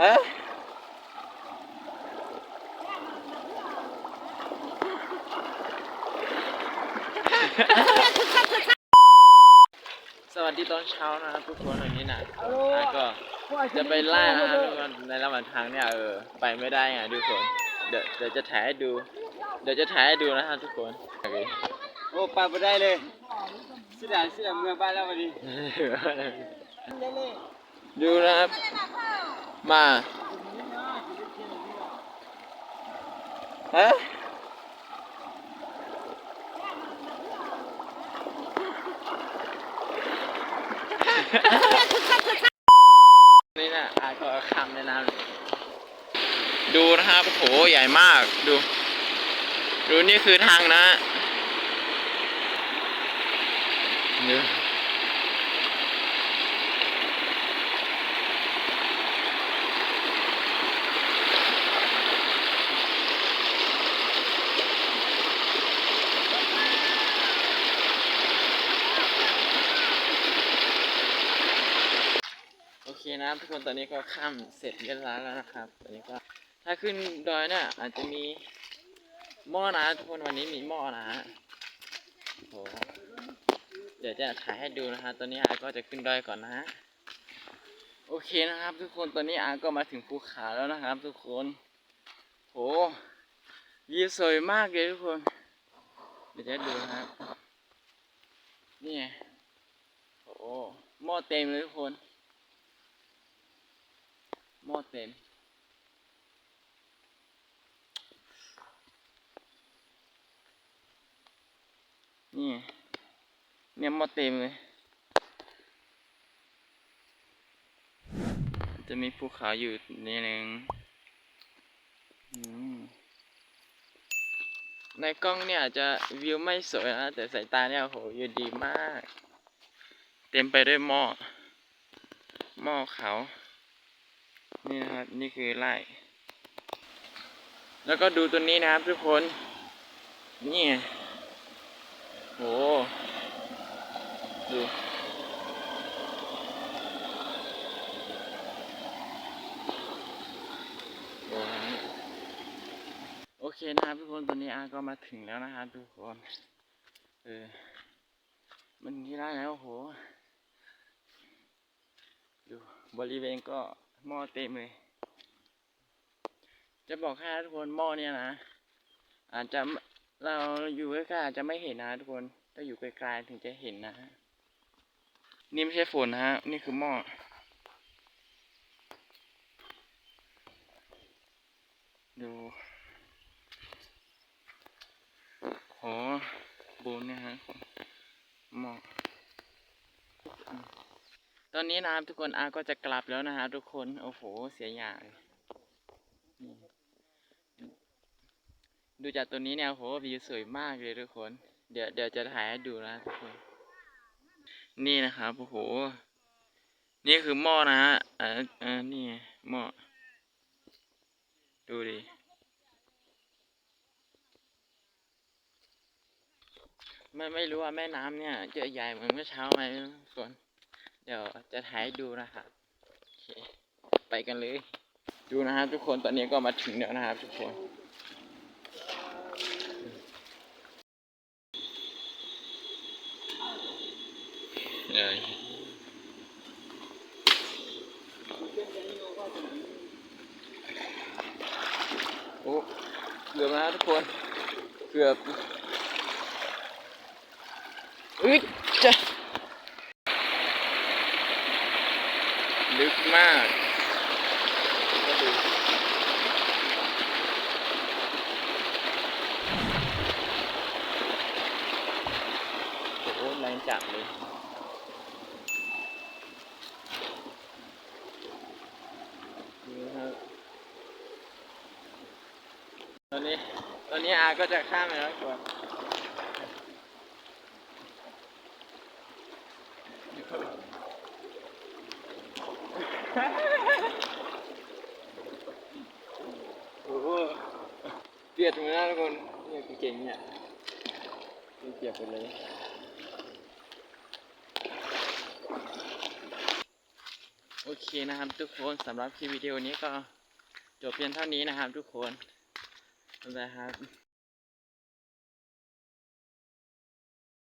ฮะสวัสดีตอนเช้านะครับทุกคนวันนี้นะอะก็จะไปไล่นะครับทุกคนในระหว่างทางเนี่ยเออไปไม่ได้ไงทุกคนเดี๋ยวเดี๋ยวจะถ่ายให้ดู เดี๋ยวจะถ่ายให้ดูนะครับทุกคนโอเคโอ้ไปไม่ได้เลยสิดาสิดาเมื่อบ้านแล้ววันนี้ ดูนะครับ มาฮะนี่นะอาก็คำในน้ำดูนะครับโหใหญ่มากดู ดูนี่คือทางนะดู นะครับทุกคนตอนนี้ก็ข้ามเสร็จเรียบร้อยแล้วนะครับตอนนี้ก็ถ้าขึ้นดอยเนี่ยอาจจะมีหม้อนะทุกคนวันนี้มีหม้อนะโอ้โหเดี๋ยวจะถ่ายให้ดูนะฮะตอนนี้อาก็จะขึ้นดอยก่อนนะฮะโอเคนะครับ ทุกคนตอนนี้อาก็มาถึงภูเขาแล้วนะครับ ทุกคนโหวิวสวยมากเลยทุกคนเดี๋ยวจะดูนะครับนี่ไงโอ้หม้อเต็มเลยทุกคน หม้อเต็มนี่ไงเนี่ยหม้อเต็มเลย จะมีภูเขาอยู่นี่หนึ่งในกล้องเนี่ยอาจจะวิวไม่สวยนะ แต่สายตาเนี่ยโหวิวดีมาก เต็มไปด้วยหม้อหม้อเขา นี่นะครับนี่คือไร่แล้วก็ดูตัวนี้นะครับทุกคน นี่โหดูโอ้โหโอเคนะครับทุกคนตอนนี้อาก็มาถึงแล้วนะครับทุกคนเออมันที่ได้แล้วโห ดูบริเวณก็ หม้อเต็มเลย จะบอกให้ทุกคนหม้อเนี่ยนะ อาจจะเราอยู่ใกล้ๆอาจจะไม่เห็นนะทุกคน ถ้าอยู่ไกลๆถึงจะเห็นนะฮะ นี่ไม่ใช่ฝนนะฮะ นี่คือหม้อ ดูโหบูนเนี่ยฮะหม้อ ตอนนี้นะครับทุกคนอาก็จะกลับแล้วนะครับทุกคน โอ้โห เสียอย่างเลยดูจากตัวนี้เนี่ยโอ้โหวิวสวยมากเลยทุกคน เดี๋ยวเดี๋ยวจะถ่ายให้ดูนะทุกคน นี่นะครับโอ้โห นี่คือหม้อนะฮะอ่าอ่านี่หม้อ ดูดิไม่ไม่รู้ว่าแม่น้ำเนี่ยจะใหญ่เหมือนเมื่อเช้าไหมทุกคน จะถ่ายดูนะครับไปกันเลย ดูนะครับทุกคนตอนนี้ก็มาถึงแล้วนะครับ ทุกคนเออโอ้เกือบแล้วทุกคน เกือบอึดจ้ะ ลึกมากก็ดูโอ้โหแรงจับเลยนี่ครับตอนนี้ ตอนนี้อาก็จะข้ามไปแล้วก่อน โอ้โหเปียกหมือนกันทุกคนเนี่ยเก่งเนี่ยเปียกไปเลยโอเคนะครับทุกคนสำหรับคลิปวิดีโอนี้ก็จบเพียงเท่านี้นะครับทุกคนบ๊ายบายครับ